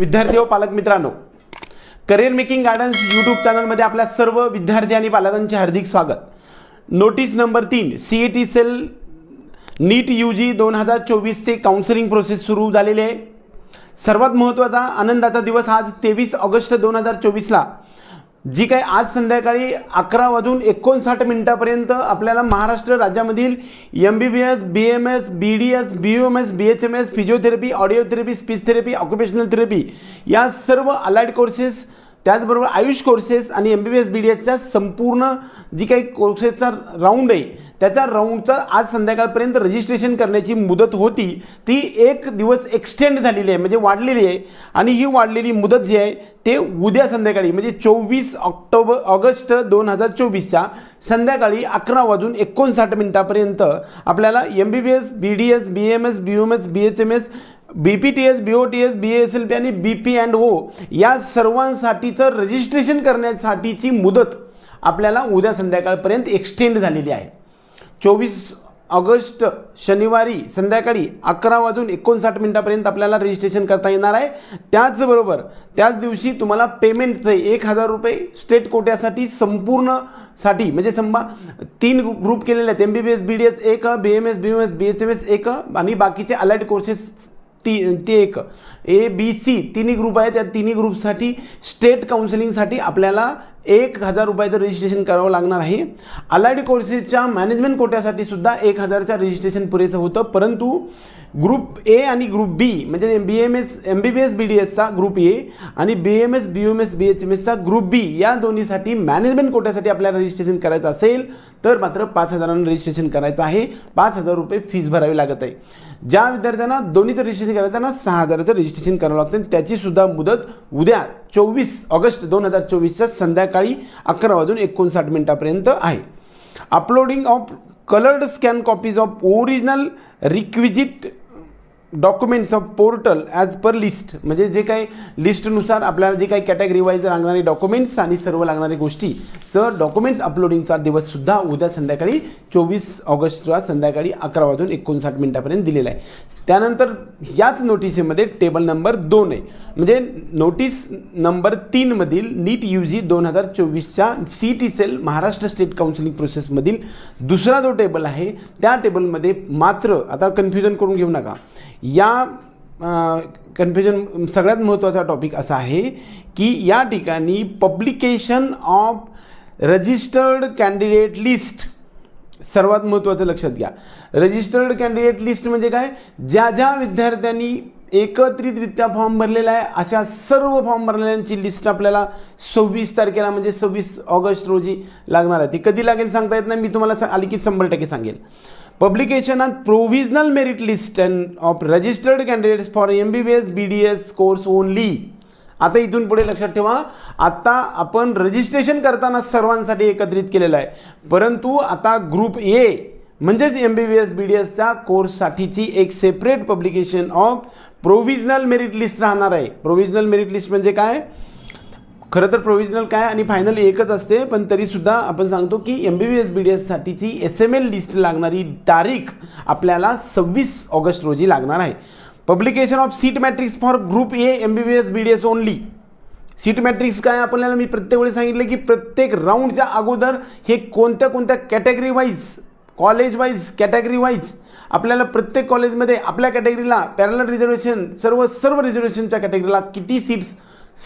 विद्यार्थी व पालक मित्रांनो करिअर मेकिंग गार्डन्स यूट्यूब चॅनलमध्ये आपल्या सर्व विद्यार्थी आणि पालकांचे हार्दिक स्वागत. नोटीस नंबर तीन C E T cell NEET U G दोन हजार चोवीसचे काउन्सिलिंग प्रोसेस सुरू झालेली आहे. सर्वात महत्त्वाचा आनंदाचा दिवस आज तेवीस ऑगस्ट दोन हजार चोवीसला. जी काही आज संध्याकाळी अकरा वाजून एकोणसाठ मिनिटापर्यंत आपल्याला महाराष्ट्र राज्यामधील M B B S B M S B D S B U M S B H M S physiotherapy audio therapy speech therapy occupational therapy या सर्व अलाइड कोर्सेस त्याचबरोबर आयुष कोर्सेस आणि M B B S B D एसच्या संपूर्ण जी काही कोर्सेसचा round आहे त्याचा राऊंडचं आज संध्याकाळपर्यंत रजिस्ट्रेशन करण्याची मुदत होती. ती एक दिवस एक्सटेंड झालेली आहे म्हणजे वाढलेली आहे. आणि ही वाढलेली मुदत जी आहे ते उद्या संध्याकाळी म्हणजे चोवीस ऑक्टोबर ऑगस्ट दोन हजार चोवीसच्या संध्याकाळी अकरा वाजून एकोणसाठ मिनिटापर्यंत आपल्याला M B B S B D S B M S B M S B H M S B P T S B O T S B S L P आणि बी पी अँड ओ या सर्वांसाठीचं registration करण्यासाठीची मुदत आपल्याला उद्या संध्याकाळपर्यंत extend झालेली आहे. चोवीस ऑगस्ट शनिवारी संध्याकाळी अकरा वाजून एकोणसाठ मिनिटापर्यंत आपल्याला रजिस्ट्रेशन करता येणार आहे. त्याचबरोबर त्याच दिवशी तुम्हाला पेमेंटचं एक हजार रुपये स्टेट कोट्यासाठी संपूर्णसाठी म्हणजे संभा तीन ग्रुप केलेले आहेत. M B B S B D S एक B M S B M S B H M S एक आणि बाकीचे अलाइड कोर्सेस ती ते एक ए बी सी तिन्ही ग्रुप आहेत. त्या तिन्ही ग्रुपसाठी स्टेट काउन्सिलिंगसाठी आपल्याला एक हजार रुपयाचं रजिस्ट्रेशन करावं लागणार आहे. अलाइड कोर्सेसच्या मॅनेजमेंट कोट्यासाठी सुद्धा एक हजारच्या रजिस्ट्रेशन पुरेसं होतं. परंतु ग्रुप ए आणि ग्रुप बी म्हणजे B M S M B B S B D एसचा group A आणि B M S B M S B H M एसचा group B या दोन्हीसाठी मॅनेजमेंट कोट्यासाठी आपल्याला रजिस्ट्रेशन करायचं असेल तर मात्र पाच हजारांना रजिस्ट्रेशन करायचं आहे. पाच हजार रुपये फीस भरावी लागत आहे. ज्या विद्यार्थ्यांना दोन्हीचं रजिस्ट्रेशन करायचं त्यांना सहा हजाराचं रजिस्ट्रेशन करावं लागतं आणि त्याचीसुद्धा मुदत उद्या चोवीस ऑगस्ट दोन हजार चोवीसच्या संध्याकाळी अकरा वाजून एकोणसाठ मिनिटापर्यंत आहे. Uploading of coloured scan copies of original requisite documents of portal as per list म्हणजे जे काही लिस्टनुसार आपल्याला जे काही कॅटेगरी वाईज लागणारे डॉक्युमेंट्स आणि सर्व लागणाऱ्या गोष्टी तर डॉक्युमेंट्स अपलोडिंगचा दिवससुद्धा उद्या संध्याकाळी चोवीस ऑगस्टला संध्याकाळी अकरा वाजून एकोणसाठ मिनिटापर्यंत दिलेला आहे. त्यानंतर याच नोटिसीमध्ये टेबल नंबर दोन आहे. म्हणजे नोटीस नंबर तीनमधील नीट यू जी दोन हजार चोवीसच्या C T cell Maharashtra state counselling प्रोसेसमधील दुसरा जो टेबल आहे त्या टेबलमध्ये मात्र आता कन्फ्युजन करून घेऊ नका. या कन्फ्युजन सगळ्यात महत्त्वाचा टॉपिक असा आहे की या ठिकाणी publication of registered candidate list सर्वात महत्त्वाचं लक्षात घ्या. रजिस्टर्ड कॅन्डिडेट लिस्ट म्हणजे काय? ज्या ज्या विद्यार्थ्यांनी एकत्रितरित्या फॉर्म भरलेला आहे अशा सर्व फॉर्म भरलेल्यांची लिस्ट आपल्याला सव्वीस तारखेला म्हणजे सव्वीस ऑगस्ट रोजी लागणार आहे. ती कधी लागेल सांगता येत नाही मी तुम्हाला सा- आली की शंभर टक्के सांगेल. Publication on provisional merit list and of registered candidates for M B B S B D S course only आता इथून पुढे लक्षात ठेवा आत्ता आपण रजिस्ट्रेशन करताना सर्वांसाठी एकत्रित केलेलं आहे. परंतु आता ग्रुप ए म्हणजेच M B B S B D एसच्या कोर्ससाठीची एक separate publication of provisional merit list राहणार आहे. प्रोव्हिजनल मेरिट लिस्ट म्हणजे काय? खरं तर प्रोव्हिजनल काय आणि फायनल एकच असते पण तरीसुद्धा आपण सांगतो की M B B S B D एससाठीची S M L list लागणारी तारीख आपल्याला सव्वीस ऑगस्ट रोजी लागणार आहे. Publication of seat matrix for group A M B B S B D S only seat matrix काय आपल्याला मी प्रत्येक वेळी सांगितलं की प्रत्येक राऊंडच्या अगोदर हे कोणत्या कोणत्या category wise college wise category wise आपल्याला प्रत्येक कॉलेजमध्ये आपल्या कॅटेगरीला पॅरल रिझर्वेशन सर्व सर्व रिझर्वेशनच्या कॅटेगरीला किती सीट्स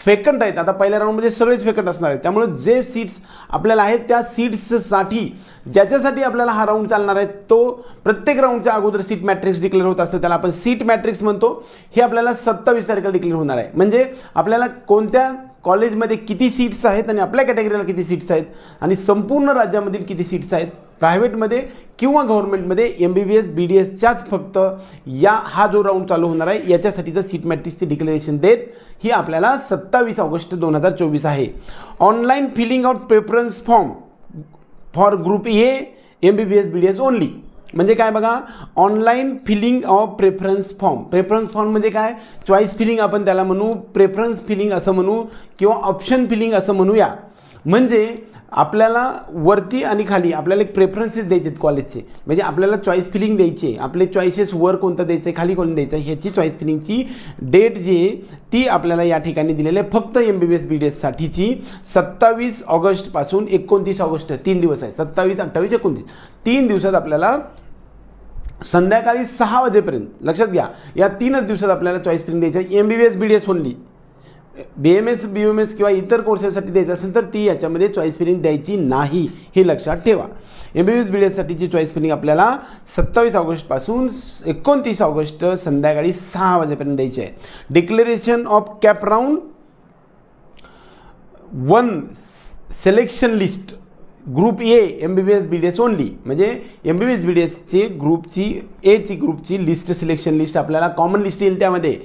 फेकंट आहेत. आता पहिल्या राऊंडमध्ये सगळेच फेकंट असणार आहेत. त्यामुळे जे सीट्स आपल्याला आहेत त्या सीट्ससाठी ज्याच्यासाठी आपल्याला हा राऊंड चालणार आहे तो प्रत्येक राऊंडच्या अगोदर सीट मॅट्रिक्स डिक्लेअर होत असतं. त्याला आपण सीट मॅट्रिक्स म्हणतो. हे आपल्याला सत्तावीस तारखेला डिक्लेअर होणार आहे. म्हणजे आपल्याला कोणत्या कॉलेजमध्ये किती सीट्स आहेत आणि आपल्या कॅटेगरीला किती सीट्स आहेत आणि संपूर्ण राज्यामधील किती सीट्स आहेत प्रायव्हेटमध्ये किंवा गव्हर्नमेंटमध्ये M B B S B D एसच्याच फक्त या हा जो राऊंड चालू होणार आहे याच्यासाठीचं सीट मॅट्रिक्सची डिक्लेरेशन देत ही आपल्याला सत्तावीस ऑगस्ट दोन हजार चोवीस आहे. Online filling out preference form for group A M B B S B D S only म्हणजे काय बघा online filling of preference form preference form म्हणजे काय? चॉईस फिलिंग आपण त्याला म्हणू प्रेफरन्स फिलिंग असं म्हणू किंवा ऑप्शन फिलिंग असं म्हणूया. म्हणजे आपल्याला वरती आणि खाली आपल्याला एक प्रेफरन्सेस द्यायचे आहेत कॉलेजचे म्हणजे आपल्याला चॉईस फिलिंग द्यायची आहे. आपले चॉईसेस वर कोणतं द्यायचं आहे खाली कोण द्यायचं आहे ह्याची चॉईस फिलिंगची डेट जी आहे ती आपल्याला या ठिकाणी दिलेली आहे. फक्त M B B S B D एससाठीची सत्तावीस ऑगस्टपासून एकोणतीस ऑगस्ट तीन दिवस आहे. सत्तावीस अठ्ठावीस एकोणतीस. तीन दिवसात आपल्याला संध्याकाळी सहा वाजेपर्यंत. लक्षात घ्या या तीनच दिवसात आपल्याला चॉईस फिलिंग द्यायची आहे. M B B S B D S only B M S B M S किंवा इतर कोर्सेससाठी द्यायचं असेल तर ती याच्यामध्ये चॉईस फिलिंग द्यायची नाही हे लक्षात ठेवा. M B B S B D एससाठीची choice filling आपल्याला सत्तावीस ऑगस्टपासून एकोणतीस ऑगस्ट संध्याकाळी सहा वाजेपर्यंत द्यायची आहे. Declaration of CAP round one selection list group A M B B S B D S only म्हणजे M B B S B D एसची ग्रुपची एची ग्रुपची लिस्ट सिलेक्शन लिस्ट आपल्याला कॉमन लिस्ट येईल त्यामध्ये.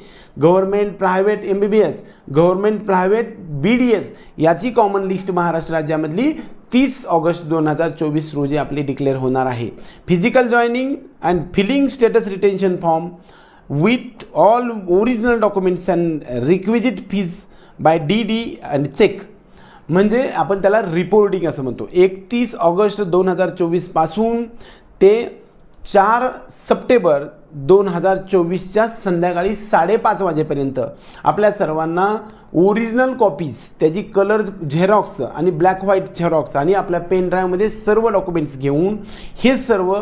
Government private M B B S government private B D S याची common list Maharashtra राज्यामधली तीस ऑगस्ट दोन हजार चोवीस रोजी आपली डिक्लेअर होणार आहे. Physical joining and filling status retention form with all original documents and requisite fees by D D and cheque म्हणजे आपण त्याला रिपोर्टिंग असं म्हणतो. एकतीस ऑगस्ट दोन हजार चोवीसपासून ते चार सप्टेंबर दोन हजार चोवीसच्या संध्याकाळी साडेपाच वाजेपर्यंत आपल्या सर्वांना ओरिजिनल कॉपीज त्याची कलर झेरॉक्स आणि ब्लॅक व्हाईट झेरॉक्स आणि आपल्या पेन ड्राईव्हमध्ये सर्व डॉक्युमेंट्स घेऊन हे सर्व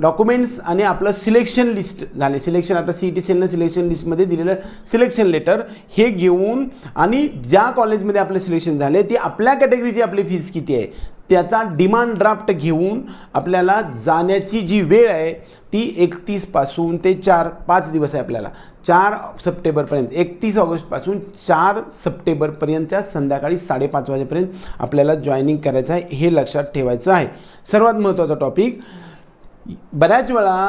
डॉक्युमेंट्स आणि आपलं सिलेक्शन लिस्ट झाले. सिलेक्शन आता सी टी सेलनं सिलेक्शन लिस्टमध्ये दिलेलं सिलेक्शन लेटर हे घेऊन आणि ज्या कॉलेजमध्ये आपलं सिलेक्शन झाले ती आपल्या कॅटेगरीची आपली फीस किती आहे? त्याचा डिमांड ड्राफ्ट घेऊन आपल्याला जाण्याची जी वेळ आहे ती एकतीसपासून ते चार पाच दिवस आहे आपल्याला. चार सप्टेंबरपर्यंत एकतीस ऑगस्टपासून चार सप्टेंबरपर्यंतच्या संध्याकाळी साडेपाच वाजेपर्यंत आपल्याला जॉईनिंग करायचं आहे हे लक्षात ठेवायचं आहे. सर्वात महत्त्वाचा टॉपिक बऱ्याच वेळा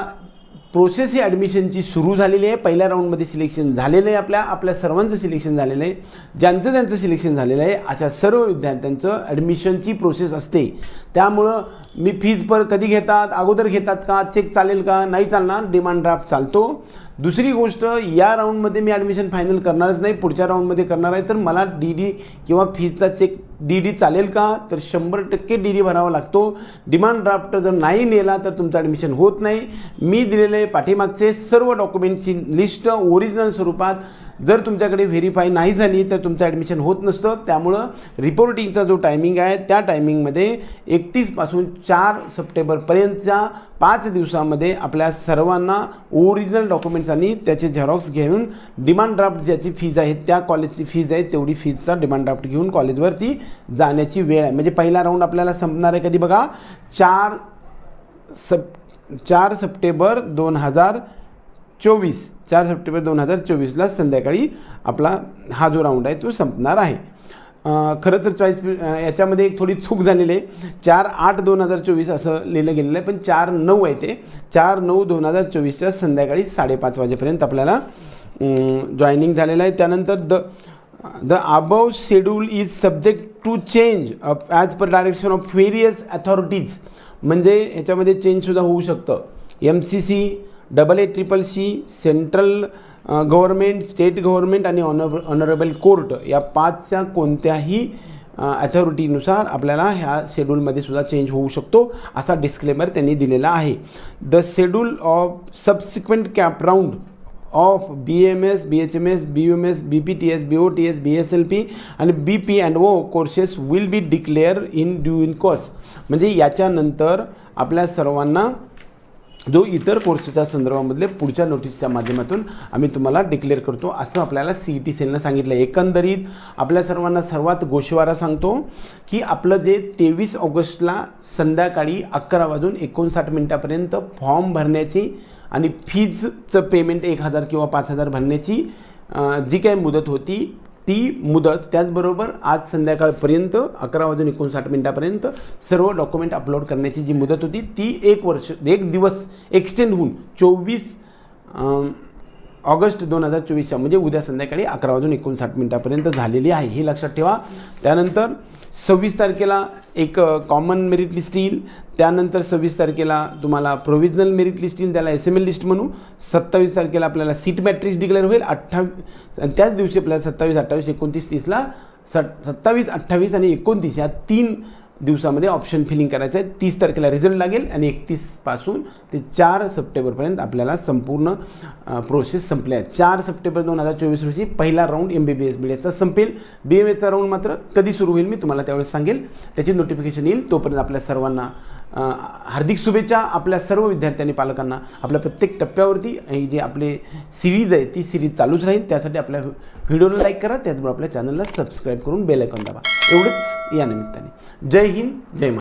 प्रोसेस ही ॲडमिशनची सुरू झालेली आहे. पहिल्या राऊंडमध्ये सिलेक्शन झालेलं आहे आपल्या आपल्या सर्वांचं सिलेक्शन झालेलं आहे. ज्यांचं ज्यांचं सिलेक्शन झालेलं आहे अशा सर्व विद्यार्थ्यांचं ॲडमिशनची प्रोसेस असते. त्यामुळं मी फीज पर कधी घेतात अगोदर घेतात का चेक चालेल का नाही चालणार डिमांड ड्राफ्ट चालतो. दुसरी गोष्ट या राऊंडमध्ये मी ॲडमिशन फायनल करणारच नाही पुढच्या राऊंडमध्ये करणार आहे तर मला डी डी किंवा फीजचा चेक डी डी चालेल का? तर शंभर टक्के डी डी भरावा लागतो. डिमांड ड्राफ्ट जर नाही नेला तर तुमचं ॲडमिशन होत नाही. मी दिलेले पाठीमागचे सर्व डॉक्युमेंटची लिस्ट ओरिजिनल स्वरूपात जर तुमच्याकडे व्हेरीफाय नाही झाली तर तुमचं ॲडमिशन होत नसतं. त्यामुळं रिपोर्टिंगचा जो टायमिंग आहे त्या टायमिंगमध्ये एकतीसपासून चार सप्टेंबरपर्यंतच्या पाच दिवसामध्ये आपल्या सर्वांना ओरिजिनल डॉक्युमेंट्स आणि त्याचे झेरॉक्स घेऊन डिमांड ड्राफ्ट ज्याची फीज आहे त्या कॉलेजची फीज आहे तेवढी फीजचा डिमांड ड्राफ्ट घेऊन कॉलेजवरती जाण्याची वेळ आहे. म्हणजे पहिला राऊंड आपल्याला संपणार आहे कधी बघा? चार सप चार सप्टेंबर दोन हजार चोवीस चार सप्टेंबर दोन हजार चोवीसला संध्याकाळी आपला हा जो राऊंड आहे तो संपणार आहे. खरं तर चॉईस याच्यामध्ये एक थोडी चूक झालेली आहे. चार आठ दोन हजार चोवीस असं लिहिलं गेलेलं आहे पण चार नऊ आहे ते. चार नऊ दोन हजार चोवीसच्या संध्याकाळी साडेपाच वाजेपर्यंत आपल्याला जॉईनिंग झालेलं आहे. त्यानंतर the the above schedule is subject to change as per direction of various authorities म्हणजे ह्याच्यामध्ये चेंजसुद्धा होऊ शकतं. M C C double A triple C central government state government आणि ऑनर ऑनरेबल कोर्ट या पाचच्या कोणत्याही अथॉरिटीनुसार आपल्याला ह्या शेड्यूलमध्ये सुद्धा चेंज होऊ शकतो असा डिस्क्लेमर त्यांनी दिलेला आहे. The schedule of subsequent CAP round of B M S B H M S B U M S B P T S B O T S B S L P आणि B P and O courses will be declare in due in course म्हणजे याच्यानंतर आपल्या सर्वांना जो इतर कोर्सच्या संदर्भामधले पुढच्या नोटीसच्या माध्यमातून आम्ही तुम्हाला डिक्लेअर करतो असं आपल्याला सी ई टी सेलनं सांगितलं. एकंदरीत आपल्या सर्वांना सर्वात गोशवारा सांगतो की आपलं जे तेवीस ऑगस्टला संध्याकाळी अकरा वाजून एकोणसाठ मिनटापर्यंत फॉर्म भरण्याची आणि फीजचं पेमेंट एक हजार किंवा पाच हजार भरण्याची जी काही मुदत होती ती मुदत त्याचबरोबर आज संध्याकाळपर्यंत अकरा वाजून एकोणसाठ मिनटापर्यंत सर्व डॉक्युमेंट अपलोड करण्याची जी मुदत होती ती एक वर्ष एक दिवस एक्सटेंड होऊन चोवीस ऑगस्ट दोन हजार चोवीसच्या म्हणजे उद्या संध्याकाळी अकरा वाजून एकोणसाठ मिनटापर्यंत झालेली आहे. हे लक्षात ठेवा. त्यानंतर सव्वीस तारखेला एक कॉमन मेरिट लिस्ट येईल. त्यानंतर सव्वीस तारखेला तुम्हाला प्रोव्हिजनल मेरिट लिस्ट येईल त्याला एस एम एल लिस्ट म्हणू. सत्तावीस तारखेला आपल्याला सीट मॅट्रिक्स डिक्लेअर होईल. अठ्ठावीस त्याच दिवशी आपल्याला सत्तावीस अठ्ठावीस एकोणतीस तीसला सट सत्तावीस अठ्ठावीस आणि एकोणतीस या तीन दिवसामध्ये ऑप्शन फिलिंग करायचं आहे. तीस तारखेला रिझल्ट लागेल आणि एकतीसपासून ते चार सप्टेंबरपर्यंत आपल्याला संपूर्ण प्रोसेस संपल्या आहे. चार सप्टेंबर दोन हजार चोवीस रोजी पहिला round M B B S B एचा संपेल. बी एम एचा राऊंड मात्र कधी सुरू होईल मी तुम्हाला त्यावेळेस सांगेल. त्याची नोटिफिकेशन येईल. तोपर्यंत आपल्या सर्वांना हार्दिक शुभेच्छा. आपल्या सर्व विद्यार्थ्यांनी पालकांना आपल्या प्रत्येक टप्प्यावरती ही जी आपले सिरीज आहे ती सिरीज चालूच राहील. त्यासाठी आपल्या व्हिडिओला लाईक करा. त्याचबरोबर आपल्या चॅनलला सबस्क्राईब करून बेल आयकॉन दाबा. एवढंच या निमित्ताने. जय हिंद जय महाराष्ट्र